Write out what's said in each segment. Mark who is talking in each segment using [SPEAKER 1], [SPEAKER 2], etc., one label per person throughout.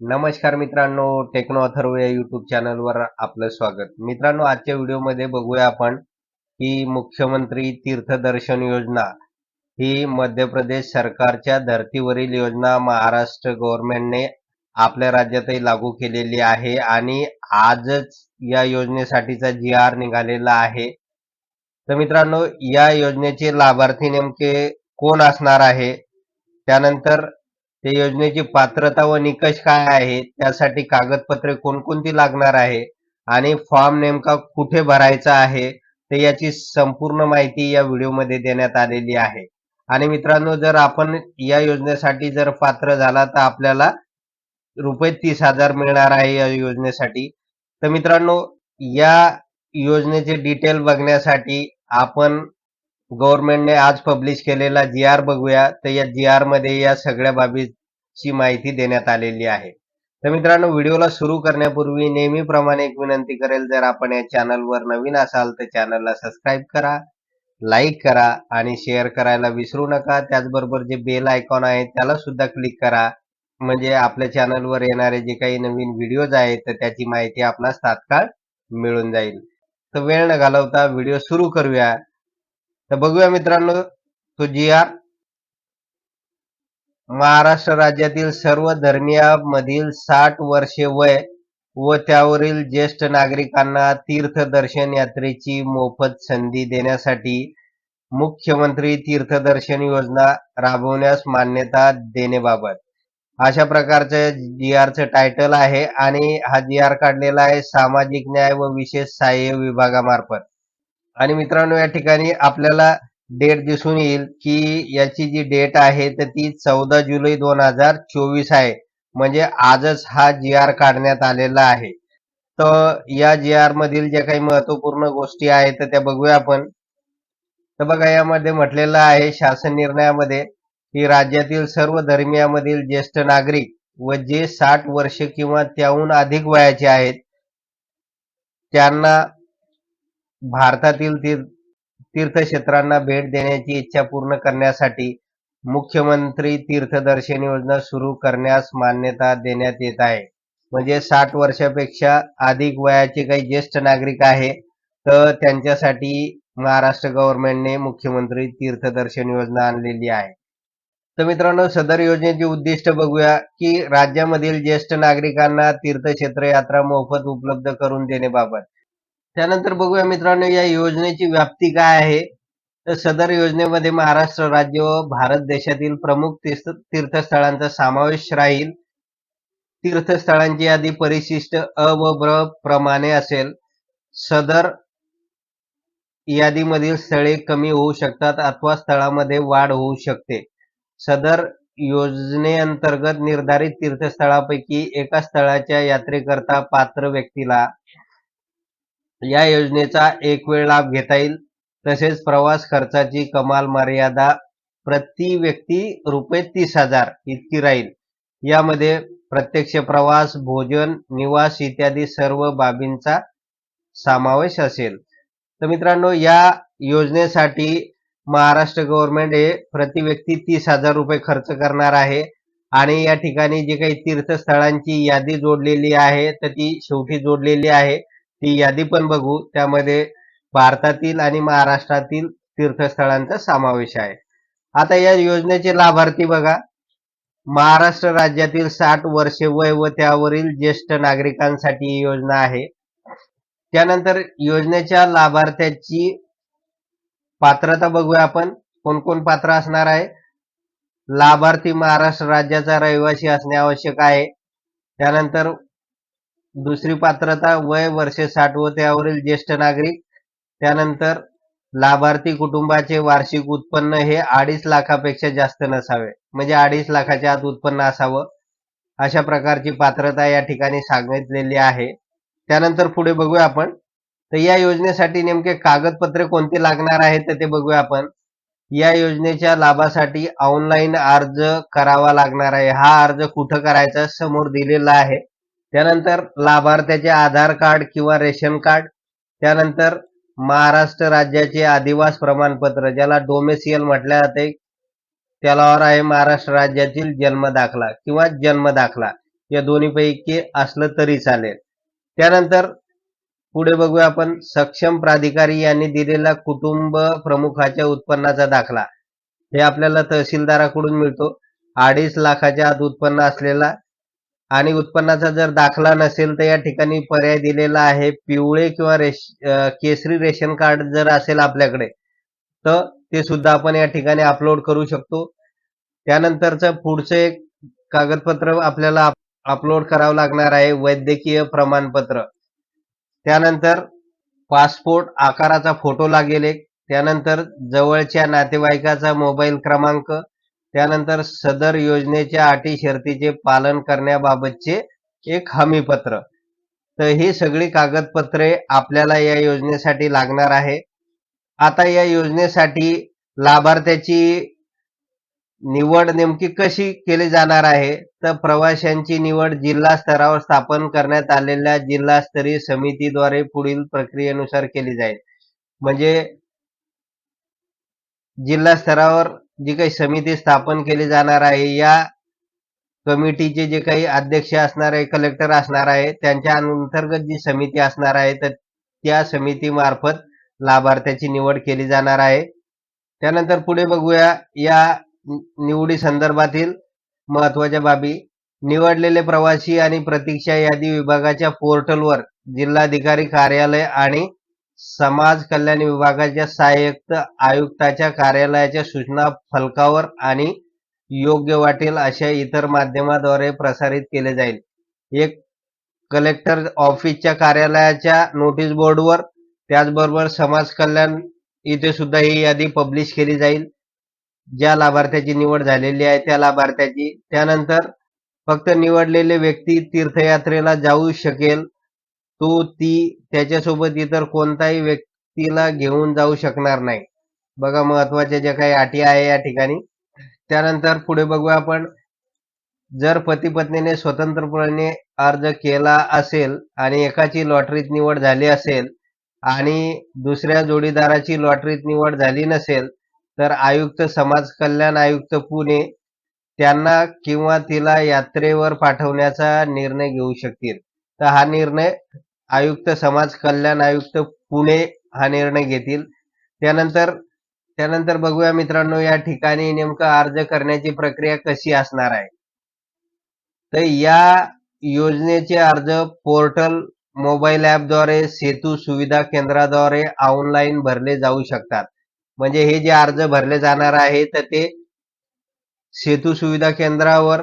[SPEAKER 1] नमस्कार मित्रांनो टेक्नो अथर्व या युट्यूब चॅनलवर आपलं स्वागत. मित्रांनो आजच्या व्हिडिओमध्ये बघूया आपण की मुख्यमंत्री तीर्थदर्शन योजना ही मध्य प्रदेश सरकारच्या धर्तीवरील योजना महाराष्ट्र गव्हर्नमेंटने आपल्या राज्यातही लागू केलेली आहे आणि आजच या योजनेसाठीचा जी आर निघालेला आहे. तर मित्रांनो या योजनेचे लाभार्थी नेमके कोण असणार आहे? त्यानंतर त्या योजनेची पात्रता व निकष काय आहे? त्यासाठी कागदपत्रे कोणकोणती लागणार आहे? आणि फॉर्म नेमका कुठे भरायचा आहे? तर याची संपूर्ण माहिती या व्हिडिओमध्ये देण्यात आलेली आहे. आणि मित्रांनो जर आपण या योजनेसाठी जर पात्र झाला तर आपल्याला रुपये तीस हजार मिळणार आहे या योजनेसाठी. तर मित्रांनो या योजनेचे डिटेल बघण्यासाठी आपण गव्हर्नमेंटने आज पब्लिश केलेला जी आर बघूया. तर या जी आरमध्ये या सगळ्या बाबीची माहिती देण्यात आलेली आहे. तर मित्रांनो व्हिडिओला सुरू करण्यापूर्वी नेहमीप्रमाणे एक विनंती करेल जर आपण या चॅनलवर नवीन असाल तर चॅनलला सबस्क्राईब करा लाईक करा आणि शेअर करायला विसरू नका. त्याचबरोबर जे बेल आयकॉन आहे त्याला सुद्धा क्लिक करा. म्हणजे आपल्या चॅनलवर येणारे जे काही नवीन व्हिडिओज आहेत तर त्याची माहिती आपणास तात्काळ मिळून जाईल. तर वेळ न घालवता व्हिडिओ सुरू करूया. तर बघूया मित्रांनो तो जी आर महाराष्ट्र राज्यातील सर्व धर्मियामधील साठ वर्षे वय व त्यावरील ज्येष्ठ नागरिकांना तीर्थदर्शन यात्रेची मोफत संधी देण्यासाठी मुख्यमंत्री तीर्थदर्शन योजना राबवण्यास मान्यता देण्याबाबत. अशा प्रकारचं जी आरचं टायटल आहे आणि हा जी आर काढलेला आहे सामाजिक न्याय व विशेष सहाय्य विभागामार्फत. आणि मित्रांनो या ठिकाणी आपल्याला डेट दिसून येईल की याची जी डेट आहे तर ती चौदा जुलै दोन हजार चोवीस आहे. म्हणजे आजच हा जी आर काढण्यात आलेला आहे. तर या जी आर मधील ज्या काही महत्त्वपूर्ण गोष्टी आहेत तर त्या बघूया आपण. तर बघा यामध्ये म्हटलेलं आहे शासन निर्णयामध्ये की राज्यातील सर्व धर्मियामधील ज्येष्ठ नागरिक व जे साठ वर्ष किंवा त्याहून अधिक वयाचे आहेत त्यांना भारतातील तीर्थ तीर्थक्षेत्रांना भेट देण्याची इच्छा पूर्ण करण्यासाठी मुख्यमंत्री तीर्थदर्शन योजना सुरू करण्यास मान्यता देण्यात येत आहे. म्हणजे साठ वर्षापेक्षा अधिक वयाचे काही ज्येष्ठ नागरिक आहे तर त्यांच्यासाठी महाराष्ट्र गव्हर्नमेंटने मुख्यमंत्री तीर्थदर्शन योजना आणलेली आहे. तर मित्रांनो सदर योजनेचे उद्दिष्ट बघूया की राज्यामधील ज्येष्ठ नागरिकांना तीर्थक्षेत्र यात्रा मोफत उपलब्ध करून देण्याबाबत. त्यानंतर बघूया मित्रांनो या योजनेची व्याप्ती काय आहे? तर सदर योजनेमध्ये महाराष्ट्र राज्य व भारत देशातील प्रमुख तीर्थ तीर्थस्थळांचा समावेश राहील. तीर्थस्थळांची यादी परिशिष्ट अ व ब प्रमाणे असेल. सदर यादीमधील स्थळे कमी होऊ शकतात अथवा स्थळामध्ये वाढ होऊ शकते. सदर योजनेअंतर्गत निर्धारित तीर्थस्थळापैकी एका स्थळाच्या यात्रेकरता पात्र व्यक्तीला या योजनेचा एक वेळ लाभ घेता येईल. तसेच प्रवास खर्चाची कमाल मर्यादा प्रति व्यक्ती रुपये तीस हजार इतकी राहील. यामध्ये प्रत्यक्ष प्रवास भोजन निवास इत्यादी सर्व बाबींचा समावेश असेल. तर मित्रांनो या योजनेसाठी महाराष्ट्र गव्हर्नमेंट हे प्रति व्यक्ती तीस हजार रुपये खर्च करणार आहे. आणि या ठिकाणी जे काही तीर्थस्थळांची यादी जोडलेली आहे तर ती शेवटी जोडलेली आहे. ती यादी पण बघू. त्यामध्ये भारतातील आणि महाराष्ट्रातील तीर्थस्थळांचा समावेश आहे. आता या योजनेचे लाभार्थी बघा. महाराष्ट्र राज्यातील साठ वर्षे वय व त्यावरील ज्येष्ठ नागरिकांसाठी ही योजना आहे. त्यानंतर योजनेच्या लाभार्थ्याची पात्रता बघूया आपण. कोण कोण पात्र असणार आहे? लाभार्थी महाराष्ट्र राज्याचा रहिवासी असणे आवश्यक आहे. त्यानंतर दुसरी पात्रता वय वर्षे साठ व त्यावरील ज्येष्ठ नागरिक. त्यानंतर लाभार्थी कुटुंबाचे वार्षिक उत्पन्न हे अडीच लाखापेक्षा जास्त नसावे. म्हणजे अडीच लाखाच्या आत उत्पन्न असावं. अशा प्रकारची पात्रता या ठिकाणी सांगितलेली आहे. त्यानंतर पुढे बघूया आपण. तर या योजनेसाठी नेमके कागदपत्रे कोणती लागणार आहेत तर ते बघूया आपण. या योजनेच्या लाभासाठी ऑनलाईन अर्ज करावा लागणार आहे. हा अर्ज कुठं करायचा समोर दिलेला आहे. त्यानंतर लाभार्थ्याचे आधार कार्ड किंवा रेशन कार्ड त्यानंतर महाराष्ट्र राज्याचे आदिवास प्रमाणपत्र ज्याला डोमेसियल म्हटले जाते त्याला आहे महाराष्ट्र राज्यातील जन्म दाखला किंवा जन्म दाखला. या दोन्हीपैकी असलं तरी चालेल. त्यानंतर पुढे बघूया आपण सक्षम प्राधिकारी यांनी दिलेला कुटुंब प्रमुखाच्या उत्पन्नाचा दाखला. हे आपल्याला तहसीलदाराकडून मिळतो. अडीच लाखाच्या आत उत्पन्न असलेला आणि उत्पन्नाचा जर दाखला नसेल तर या ठिकाणी पर्याय दिलेला आहे. पिवळे किंवा रेश अं, केसरी रेशन कार्ड जर असेल आपल्याकडे तर ते सुद्धा आपण या ठिकाणी अपलोड करू शकतो. त्यानंतरचं पुढचं एक कागदपत्र आपल्याला अपलोड करावं लागणार आहे वैद्यकीय प्रमाणपत्र. त्यानंतर पासपोर्ट आकाराचा फोटो लागेल एक. त्यानंतर जवळच्या नातेवाईकाचा मोबाईल क्रमांक त्यानंतर सदर योजनेच्या अटी शर्तीचे पालन करण्याबाबतचे एक हमीपत्र. तर ही सगळी कागदपत्रे आपल्याला या योजनेसाठी लागणार आहे. आता या योजनेसाठी लाभार्थ्याची निवड नेमकी कशी केली जाणार आहे? तर प्रवाशांची निवड जिल्हा स्तरावर स्थापन करण्यात आलेल्या जिल्हास्तरीय समितीद्वारे पुढील प्रक्रियेनुसार केली जाईल. म्हणजे जिल्हा स्तरावर जी काही समिती स्थापन केली जाणार आहे या कमिटीचे जे काही अध्यक्ष असणार आहे कलेक्टर असणार आहे त्यांच्या अंतर्गत जी समिती असणार आहे तर त्या समितीमार्फत लाभार्थ्याची निवड केली जाणार आहे. त्यानंतर पुढे बघूया या निवडी संदर्भातील महत्त्वाच्या बाबी. निवडलेले प्रवासी आणि प्रतीक्षा यादी विभागाच्या पोर्टलवर जिल्हाधिकारी कार्यालय आणि समाज कल्याण विभागाच्या सहाय्यक आयुक्ताच्या कार्यालयाच्या सूचना फलकावर आणि योग्य वाटेल अशा इतर माध्यमाद्वारे प्रसारित केले जाईल. एक कलेक्टर ऑफिसच्या कार्यालयाच्या नोटीस बोर्डवर त्याचबरोबर समाज कल्याण इथे सुद्धा ही यादी पब्लिश केली जाईल. ज्या लाभार्थ्याची निवड झालेली आहे त्या लाभार्थ्याची. त्यानंतर फक्त निवडलेले व्यक्ती तीर्थयात्रेला जाऊ शकेल. तो ती त्याच्यासोबत इतर कोणताही व्यक्तीला घेऊन जाऊ शकणार नाही. बघा महत्त्वाच्या ज्या काही अटी आहे या ठिकाणी. त्यानंतर पुढे बघूया आपण. जर पती पत्नीने स्वतंत्रपणे अर्ज केला असेल आणि एकाची लॉटरीत निवड झाली असेल आणि दुसऱ्या जोडीदाराची लॉटरीत निवड झाली नसेल तर आयुक्त समाज कल्याण आयुक्त पुणे त्यांना किंवा तिला यात्रेवर पाठवण्याचा निर्णय घेऊ शकतील. तर हा निर्णय आयुक्त समाज कल्याण आयुक्त पुणे हा निर्णय घेतील. त्यानंतर त्यानंतर बघूया मित्रांनो या ठिकाणी नेमकं अर्ज करण्याची प्रक्रिया कशी असणार आहे. तर या योजनेचे अर्ज पोर्टल मोबाईल ॲपद्वारे सेतू सुविधा केंद्राद्वारे ऑनलाईन भरले जाऊ शकतात. म्हणजे हे जे अर्ज भरले जाणार आहे तर ते सेतू सुविधा केंद्रावर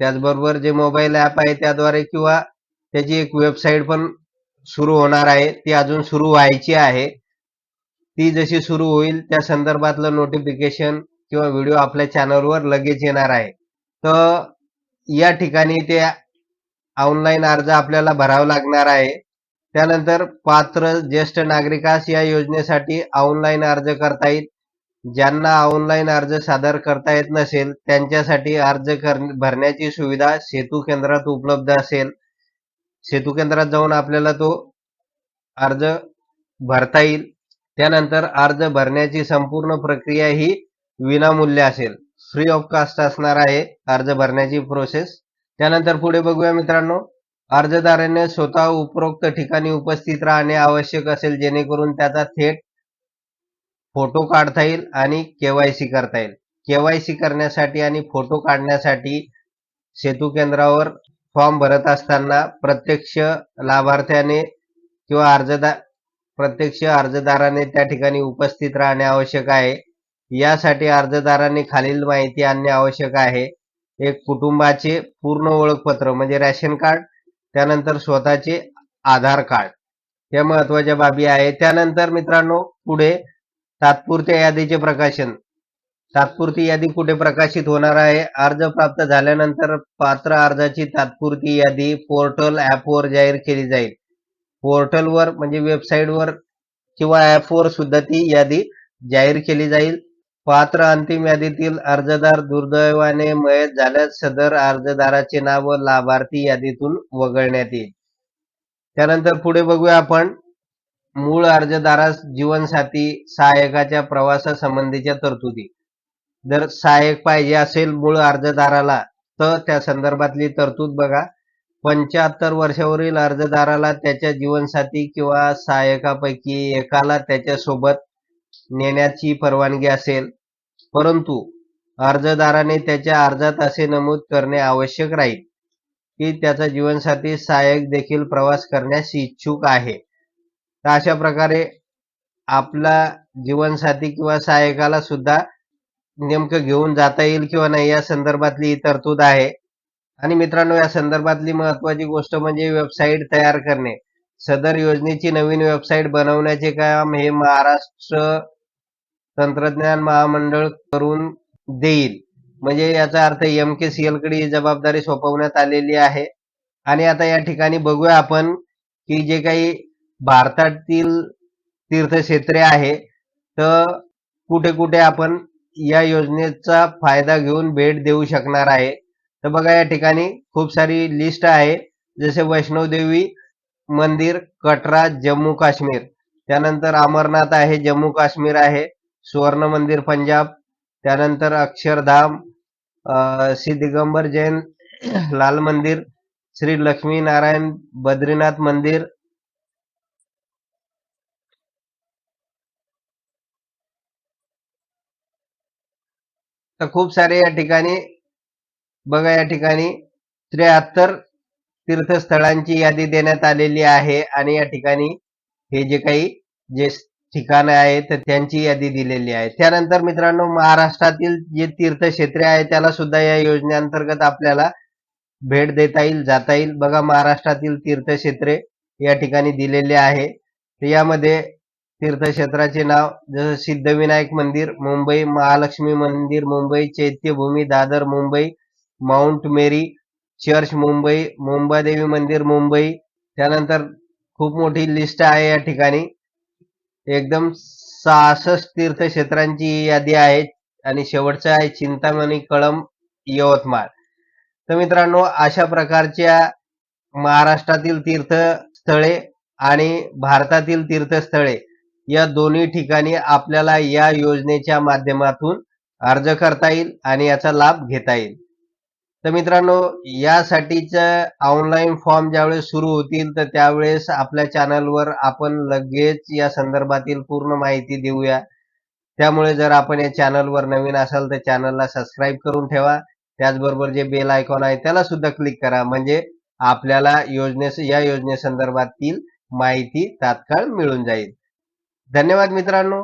[SPEAKER 1] त्याचबरोबर जे मोबाईल ॲप आहे त्याद्वारे किंवा त्याची एक वेबसाईट पण सुरू होणार आहे ती अजून सुरू व्हायची आहे. ती जशी सुरू होईल त्या संदर्भातलं नोटिफिकेशन किंवा व्हिडिओ आपल्या चॅनलवर लगेच येणार आहे. तर या ठिकाणी ते ऑनलाईन अर्ज आपल्याला भरावा लागणार आहे. त्यानंतर पात्र ज्येष्ठ नागरिकास या योजनेसाठी ऑनलाईन अर्ज करता येईल. ज्यांना ऑनलाईन अर्ज सादर करता येत नसेल त्यांच्यासाठी अर्ज कर भरण्याची सुविधा सेतू केंद्रात उपलब्ध असेल. सेतू केंद्रात जाऊन आपल्याला तो अर्ज भरता येईल. त्यानंतर अर्ज भरण्याची संपूर्ण प्रक्रिया ही विनामूल्य असेल. फ्री ऑफ कास्ट असणार आहे अर्ज भरण्याची प्रोसेस त्यानंतर पुढे बघूया मित्रांनो अर्जदाराने स्वतः उपरोक्त ठिकाणी उपस्थित राहणे आवश्यक असेल जेणेकरून त्याचा थेट फोटो काढता येईल आणि केवायसी करता येईल. केवायसी करण्यासाठी आणि फोटो काढण्यासाठी सेतू केंद्रावर फॉर्म भरत असताना प्रत्यक्ष लाभार्थ्याने किंवा अर्जदार प्रत्यक्ष अर्जदाराने त्या ठिकाणी उपस्थित राहणे आवश्यक आहे. यासाठी अर्जदाराने खालील माहिती आणणे आवश्यक आहे. एक कुटुंबाचे पूर्ण ओळखपत्र म्हणजे रॅशन कार्ड त्यानंतर स्वतःचे आधार कार्ड या महत्त्वाच्या बाबी आहे. त्यानंतर मित्रांनो पुढे तात्पुरत्या यादीचे प्रकाशन. तात्पुरती यादी कुठे प्रकाशित होणार आहे? अर्ज प्राप्त झाल्यानंतर पात्र अर्जाची तात्पुरती यादी पोर्टल ॲपवर जाहीर केली जाईल. पोर्टलवर म्हणजे वेबसाईटवर किंवा ॲपवर सुद्धा ती यादी जाहीर केली जाईल. पात्र अंतिम यादीतील अर्जदार दुर्दैवाने मयत झाल्यास सदर अर्जदाराचे नाव लाभार्थी यादीतून वगळण्यात येईल. त्यानंतर पुढे बघूया आपण. मूळ अर्जदारास जीवनसाथी सहाय्यकाच्या प्रवासासंबंधीच्या तरतुदी. जर सहाय्यक पाहिजे असेल मूळ अर्जदाराला तर त्या संदर्भातली तरतूद बघा. पंच्याहत्तर वर्षावरील अर्जदाराला त्याच्या जीवनसाथी किंवा सहाय्यकापैकी एकाला त्याच्यासोबत नेण्याची परवानगी असेल. परंतु अर्जदाराने त्याच्या अर्जात असे नमूद करणे आवश्यक राहील की त्याचा जीवनसाथी सहाय्यक देखील प्रवास करण्यास इच्छुक आहे. तर अशा प्रकारे आपला जीवनसाथी किंवा सहाय्यकाला सुद्धा नेमकं घेऊन जाता येईल किंवा नाही या संदर्भातली ही तरतूद आहे. आणि मित्रांनो या संदर्भातली महत्वाची गोष्ट म्हणजे वेबसाईट तयार करणे. सदर योजनेची नवीन वेबसाईट बनवण्याचे काम हे महाराष्ट्र तंत्रज्ञान महामंडळ करून देईल. म्हणजे याचा अर्थ एम के सी एलकडे ही जबाबदारी सोपवण्यात आलेली आहे. आणि आता या ठिकाणी बघूया आपण की जे काही भारतातील तीर्थक्षेत्रे आहे तर कुठे कुठे आपण या योजनेचा फायदा घेऊन भेट देऊ शकणार आहे. तर बघा या ठिकाणी खूप सारी लिस्ट आहे. जसे वैष्णोदेवी मंदिर कटरा जम्मू काश्मीर. त्यानंतर अमरनाथ आहे जम्मू काश्मीर आहे. सुवर्ण मंदिर पंजाब. त्यानंतर अक्षरधाम अं, श्री दिगंबर जैन लाल मंदिर श्री लक्ष्मी नारायण बद्रीनाथ मंदिर तर खूप सारे या ठिकाणी बघा या ठिकाणी त्र्याहत्तर तीर्थस्थळांची यादी देण्यात आलेली आहे आणि या ठिकाणी हे जे काही जे ठिकाणं आहेत तर त्यांची यादी दिलेली आहे. त्यानंतर मित्रांनो महाराष्ट्रातील जे तीर्थक्षेत्रे आहे त्याला सुद्धा या योजनेअंतर्गत आपल्याला भेट देता येईल जाता येईल. बघा महाराष्ट्रातील तीर्थक्षेत्रे या ठिकाणी दिलेले आहे. तर यामध्ये तीर्थक्षेत्राचे नाव जसं सिद्धविनायक मंदिर मुंबई महालक्ष्मी मंदिर Mumbai Chaityabhoomi Dadar Mumbai Mount Mary church Mumbai Mumbadevi मंदिर मुंबई. त्यानंतर खूप मोठी लिस्ट आहे या ठिकाणी. एकदम सहासष्ट तीर्थक्षेत्रांची यादी आहे आणि शेवटचं आहे चिंतामणी कळम यवतमाळ. तर मित्रांनो अशा प्रकारच्या महाराष्ट्रातील तीर्थस्थळे आणि भारतातील तीर्थस्थळे या दोन्ही ठिकाणी आपल्याला या योजनेच्या माध्यमातून अर्ज करता येईल आणि याचा लाभ घेता येईल. तर मित्रांनो यासाठीचं ऑनलाईन फॉर्म ज्यावेळेस सुरू होतील तर त्यावेळेस आपल्या चॅनलवर आपण लगेच या संदर्भातील पूर्ण माहिती देऊया. त्यामुळे जर आपण या चॅनलवर नवीन असाल तर चॅनलला सबस्क्राईब करून ठेवा. त्याचबरोबर जे बेल आयकॉन आहे त्याला सुद्धा क्लिक करा. म्हणजे आपल्याला योजने या योजनेसंदर्भातील माहिती तात्काळ मिळून जाईल. धन्यवाद मित्रांनो.